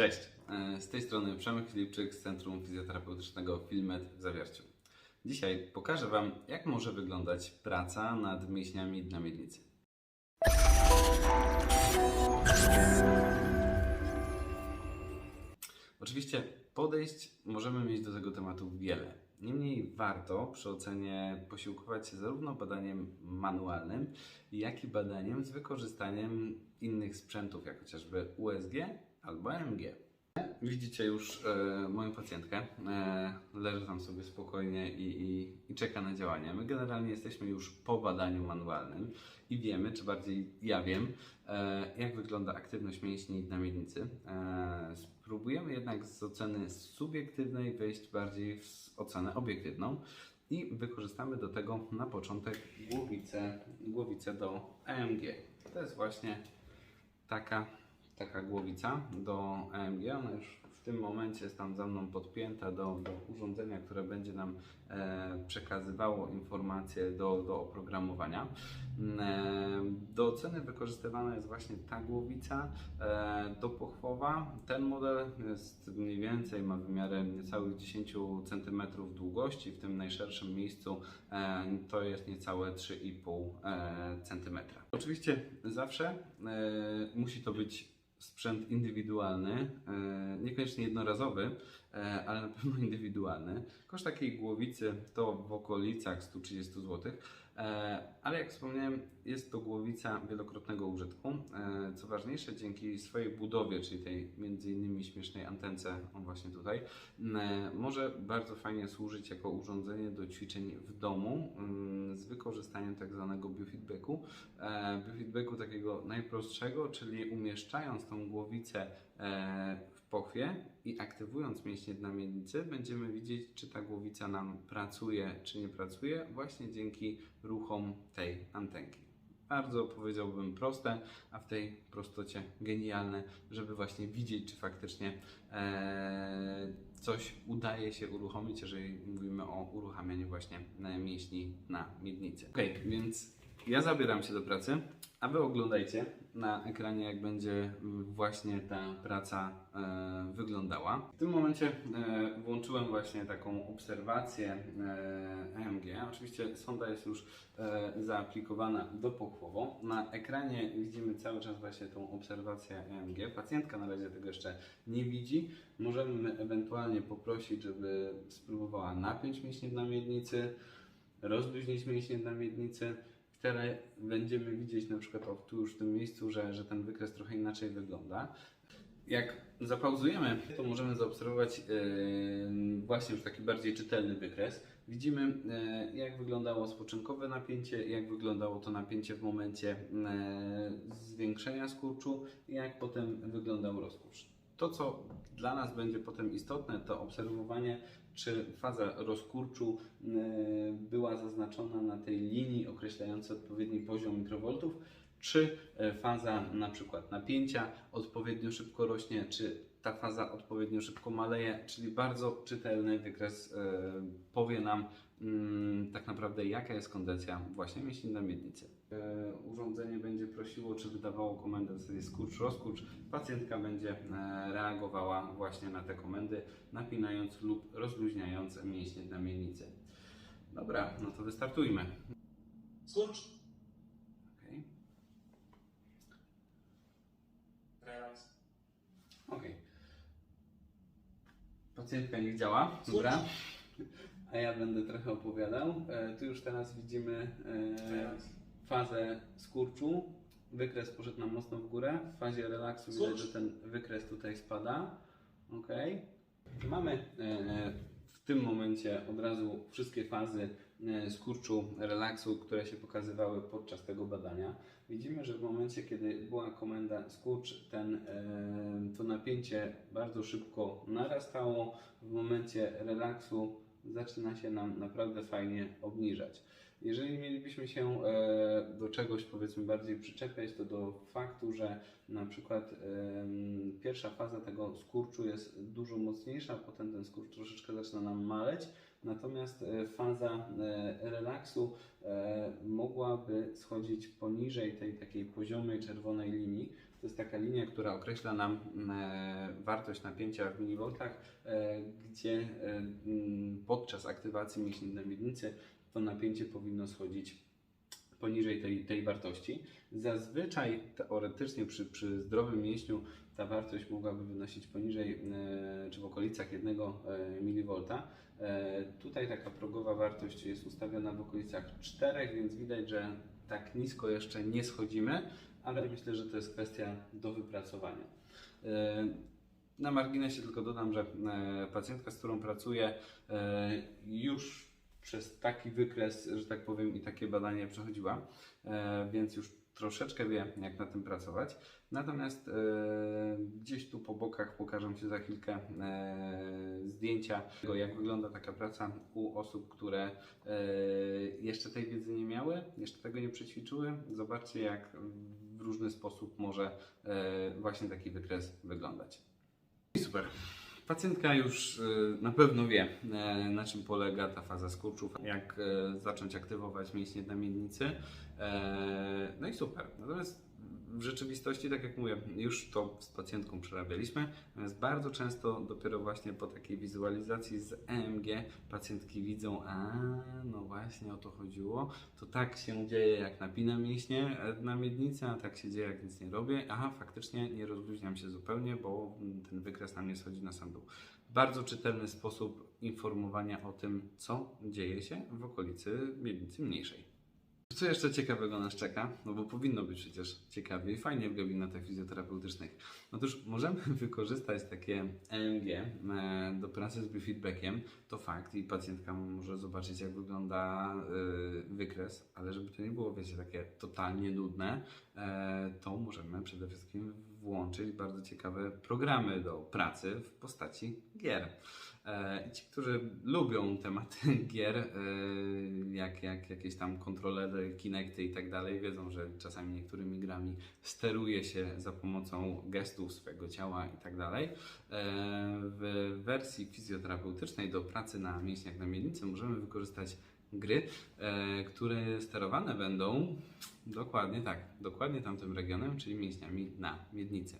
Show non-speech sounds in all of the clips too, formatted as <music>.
Cześć, e, z tej strony Przemek Filipczyk z Centrum Fizjoterapeutycznego Filmet w Zawierciu. Dzisiaj pokażę Wam, jak może wyglądać praca nad mięśniami na miednicy. Oczywiście podejść możemy mieć do tego tematu wiele. Niemniej warto przy ocenie posiłkować się zarówno badaniem manualnym, jak i badaniem z wykorzystaniem innych sprzętów, jak chociażby USG albo MG. Widzicie już e, moją pacjentkę. E, leży tam sobie spokojnie i, i, i czeka na działanie. My generalnie jesteśmy już po badaniu manualnym i wiemy, czy bardziej ja wiem, e, jak wygląda aktywność mięśni na miednicy. E, spróbujemy jednak z oceny subiektywnej wejść bardziej w ocenę obiektywną i wykorzystamy do tego na początek głowicę, głowicę do EMG. To jest właśnie taka taka głowica do AMG. Ona już w tym momencie jest tam za mną podpięta do, do urządzenia, które będzie nam e, przekazywało informacje do, do oprogramowania. E, do oceny wykorzystywana jest właśnie ta głowica e, do pochwowa. Ten model jest mniej więcej, ma wymiary niecałych 10 cm długości, w tym najszerszym miejscu e, to jest niecałe 3,5 e, cm. Oczywiście zawsze e, musi to być sprzęt indywidualny, e, niekoniecznie jednorazowy, e, ale na pewno <laughs> indywidualny. Koszt takiej głowicy to w okolicach 130 zł, e, ale jak wspomniałem, jest to głowica wielokrotnego użytku. Co ważniejsze, dzięki swojej budowie, czyli tej między innymi śmiesznej antence, on właśnie tutaj, może bardzo fajnie służyć jako urządzenie do ćwiczeń w domu mm, wykorzystaniem tak zwanego biofeedbacku. Biofeedbacku takiego najprostszego, czyli umieszczając tą głowicę e, w pochwie i aktywując mięśnie dna miednicy, będziemy widzieć, czy ta głowica nam pracuje, czy nie pracuje, właśnie dzięki ruchom tej antenki. Bardzo powiedziałbym proste, a w tej prostocie genialne, żeby właśnie widzieć, czy faktycznie e, coś udaje się uruchomić, jeżeli mówimy o uruchamianiu właśnie mięśni na miednicy. Ok, więc ja zabieram się do pracy, a Wy oglądajcie na ekranie, jak będzie właśnie ta praca e, wyglądała. W tym momencie e, włączyłem właśnie taką obserwację e, EMG. Oczywiście sonda jest już e, zaaplikowana dopokłowo. Na ekranie widzimy cały czas właśnie tą obserwację EMG. Pacjentka na razie tego jeszcze nie widzi. Możemy ewentualnie poprosić, żeby spróbowała napiąć mięśnie na miednicy, rozluźnić mięśnie na miednicy które będziemy widzieć na przykład o, tu już w tym miejscu, że, że ten wykres trochę inaczej wygląda. Jak zapauzujemy, to możemy zaobserwować yy, właśnie już taki bardziej czytelny wykres. Widzimy, yy, jak wyglądało spoczynkowe napięcie, jak wyglądało to napięcie w momencie yy, zwiększenia skurczu i jak potem wyglądał rozkurcz. To, co dla nas będzie potem istotne, to obserwowanie, czy faza rozkurczu e, była zaznaczona na tej linii określającej odpowiedni poziom mikrowoltów, czy e, faza na przykład napięcia odpowiednio szybko rośnie, czy ta faza odpowiednio szybko maleje, czyli bardzo czytelny wykres e, powie nam mm, tak naprawdę jaka jest kondencja właśnie mięśni na miednicy. E, urządzenie będzie prosiło, czy wydawało komendę w zasadzie skurcz, rozkurcz. Pacjentka będzie reagowała właśnie na te komendy, napinając lub rozluźniając mięśnie na miednicy. Dobra, no to wystartujmy. Skurcz. Okay. Relaks. Okej. Pacjentka niech działa, dobra. A ja będę trochę opowiadał. E, tu już teraz widzimy e, Relaks. Fazę skurczu. Wykres poszedł nam mocno w górę. W fazie relaksu widać, że ten wykres tutaj spada. Ok. Mamy e, w tym momencie od razu wszystkie fazy e, skurczu, relaksu, które się pokazywały podczas tego badania. Widzimy, że w momencie, kiedy była komenda skurcz, ten, e, to napięcie bardzo szybko narastało. W momencie relaksu zaczyna się nam naprawdę fajnie obniżać. Jeżeli mielibyśmy się e, do czegoś powiedzmy bardziej przyczepiać, to do faktu, że na przykład em, pierwsza faza tego skurczu jest dużo mocniejsza, potem ten skurcz troszeczkę zaczyna nam maleć, natomiast e, faza e, relaksu e, mogłaby schodzić poniżej tej takiej poziomej czerwonej linii, To jest taka linia, która określa nam wartość napięcia w milivoltach, gdzie podczas aktywacji mięśni na miednicy to napięcie powinno schodzić poniżej tej, tej wartości. Zazwyczaj teoretycznie przy, przy zdrowym mięśniu ta wartość mogłaby wynosić poniżej e, czy w okolicach 1 mV. E, tutaj taka progowa wartość jest ustawiona w okolicach 4, więc widać, że tak nisko jeszcze nie schodzimy, ale myślę, że to jest kwestia do wypracowania. E, Na marginesie tylko dodam, że e, pacjentka, z którą pracuję, e, już przez taki wykres, że tak powiem, i takie badanie przechodziła, e, więc już troszeczkę wie, jak na tym pracować. Natomiast e, gdzieś tu po bokach pokażą się za chwilkę e, zdjęcia jak wygląda taka praca u osób, które jeszcze tej wiedzy nie miały, jeszcze tego nie przećwiczyły. Zobaczcie, jak w różny sposób może właśnie taki wykres wyglądać. I super. Pacjentka już y, na pewno wie, e, na czym polega ta faza skurczów, jak e, zacząć aktywować mięśnie na miednicy. E, No i super. Natomiast w rzeczywistości, tak jak mówię, już to z pacjentką przerabialiśmy, natomiast bardzo często dopiero właśnie po takiej wizualizacji z EMG pacjentki widzą, a no właśnie o to chodziło, to tak się dzieje jak napinam mięśnie na miednicy, a tak się dzieje jak nic nie robię, aha faktycznie nie rozluźniam się zupełnie, bo ten wykres na mnie schodzi na sam dół. Bardzo czytelny sposób informowania o tym, co dzieje się w okolicy miednicy mniejszej. Co jeszcze ciekawego nas czeka? No bo powinno być przecież ciekawie i fajnie w gabinetach fizjoterapeutycznych. Otóż możemy <laughs> wykorzystać takie EMG e, do pracy z biofeedbackiem. To fakt i pacjentka może zobaczyć jak wygląda e, wykres, ale żeby to nie było, wiecie, takie totalnie nudne, e, to możemy przede wszystkim włączyć bardzo ciekawe programy do pracy w postaci gier. E, ci, którzy lubią tematy <laughs> gier, e, jak, jak jakieś tam kontrolery, kinecty i tak dalej, wiedzą, że czasami niektórymi grami steruje się za pomocą gestów swojego ciała i tak dalej. E, W wersji fizjoterapeutycznej do pracy na mięśniach na miednicy możemy wykorzystać gry, które sterowane będą dokładnie tak, dokładnie tamtym regionem, czyli mięśniami na miednicy.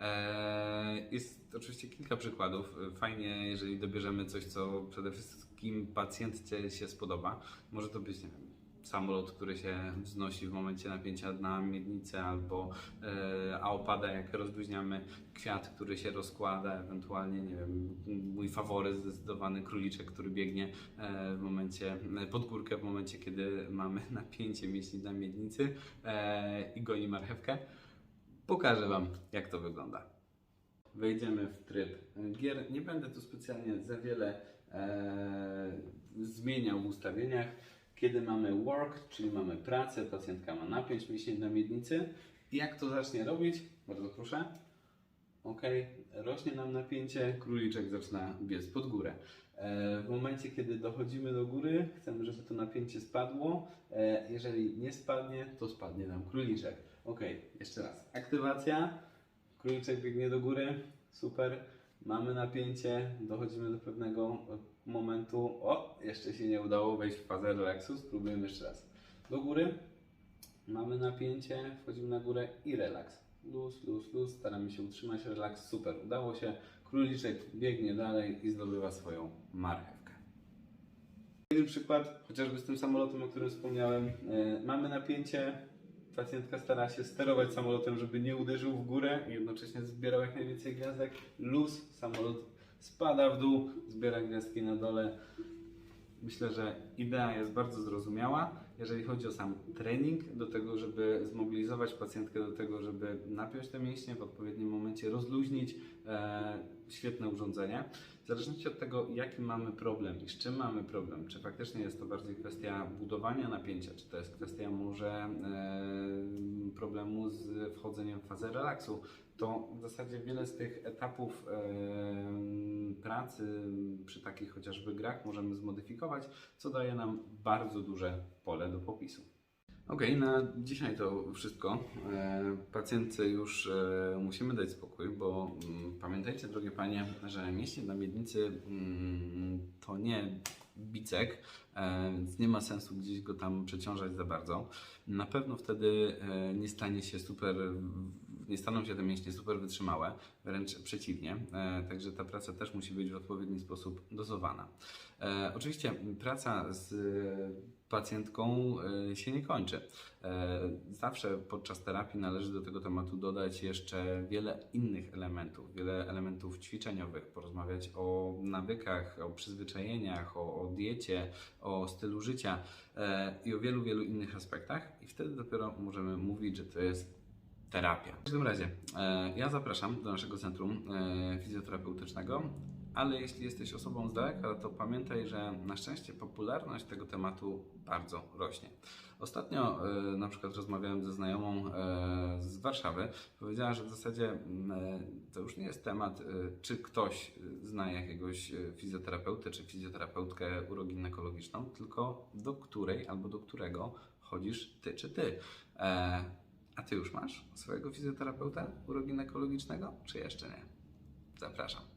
E, Jest oczywiście kilka przykładów. Fajnie, jeżeli dobierzemy coś, co przede wszystkim pacjentce się spodoba. Może to być, nie wiem, samolot, który się wznosi w momencie napięcia na miednicę, albo e, a opada, jak rozluźniamy kwiat, który się rozkłada, ewentualnie, nie wiem, mój faworyt zdecydowany króliczek, który biegnie e, w momencie, pod górkę w momencie, kiedy mamy <laughs> napięcie mięśni na miednicy e, i goni marchewkę. Pokażę Wam, jak to wygląda. Wejdziemy w tryb gier. Nie będę tu specjalnie za wiele e, zmieniał w ustawieniach. Kiedy mamy work, czyli mamy pracę, pacjentka ma napięć mięśni na miednicy. Jak to zacznie robić? Bardzo proszę. Ok, rośnie nam napięcie, króliczek zaczyna biec pod górę. E, W momencie, kiedy dochodzimy do góry, chcemy, żeby to napięcie spadło. E, Jeżeli nie spadnie, to spadnie nam króliczek. Ok, jeszcze raz. Aktywacja, króliczek biegnie do góry, super. Mamy napięcie, dochodzimy do pewnego momentu. O, jeszcze się nie udało wejść w fazę relaksu, spróbujemy jeszcze raz. Do góry, mamy napięcie, wchodzimy na górę i relaks. Luz, luz, luz, staramy się utrzymać relaks, super, udało się. Króliczek biegnie dalej i zdobywa swoją marchewkę. Jeden przykład, chociażby z tym samolotem, o którym wspomniałem. E, mamy napięcie, pacjentka stara się sterować samolotem, żeby nie uderzył w górę i jednocześnie zbierał jak najwięcej gwiazdek. Luz, samolot spada w dół, zbiera gwiazdki na dole. Myślę, że idea jest bardzo zrozumiała, jeżeli chodzi o sam trening, do tego, żeby zmobilizować pacjentkę do tego, żeby napiąć te mięśnie w odpowiednim momencie, rozluźnić. E, świetne urządzenie. W zależności od tego, jaki mamy problem i z czym mamy problem, czy faktycznie jest to bardziej kwestia budowania napięcia, czy to jest kwestia może problemu z wchodzeniem w fazę relaksu, to w zasadzie wiele z tych etapów pracy przy takich chociażby grach możemy zmodyfikować, co daje nam bardzo duże pole do popisu. Okej, na dzisiaj to wszystko. E, Pacjentce już e, musimy dać spokój, bo pamiętajcie, drogie panie, że mięśnie na miednicy mm, to nie bicek, e, więc nie ma sensu gdzieś go tam przeciążać za bardzo. Na pewno wtedy e, nie stanie się super nie staną się te mięśnie super wytrzymałe, wręcz przeciwnie. E, także ta praca też musi być w odpowiedni sposób dozowana. E, oczywiście praca z e, pacjentką się nie kończy. Zawsze podczas terapii należy do tego tematu dodać jeszcze wiele innych elementów, wiele elementów ćwiczeniowych, porozmawiać o nawykach, o przyzwyczajeniach, o, o diecie, o stylu życia i o wielu, wielu innych aspektach, i wtedy dopiero możemy mówić, że to jest terapia. W każdym razie, e, ja zapraszam do naszego centrum e, fizjoterapeutycznego. Ale jeśli jesteś osobą z daleka, to pamiętaj, że na szczęście popularność tego tematu bardzo rośnie. Ostatnio e, na przykład rozmawiałem ze znajomą z Warszawy. Powiedziała, że w zasadzie m, e, to już nie jest temat, czy ktoś zna jakiegoś fizjoterapeutę czy fizjoterapeutkę uroginekologiczną, tylko do której albo do którego chodzisz ty czy ty. A ty już masz swojego fizjoterapeuta uroginekologicznego, czy jeszcze nie? Zapraszam.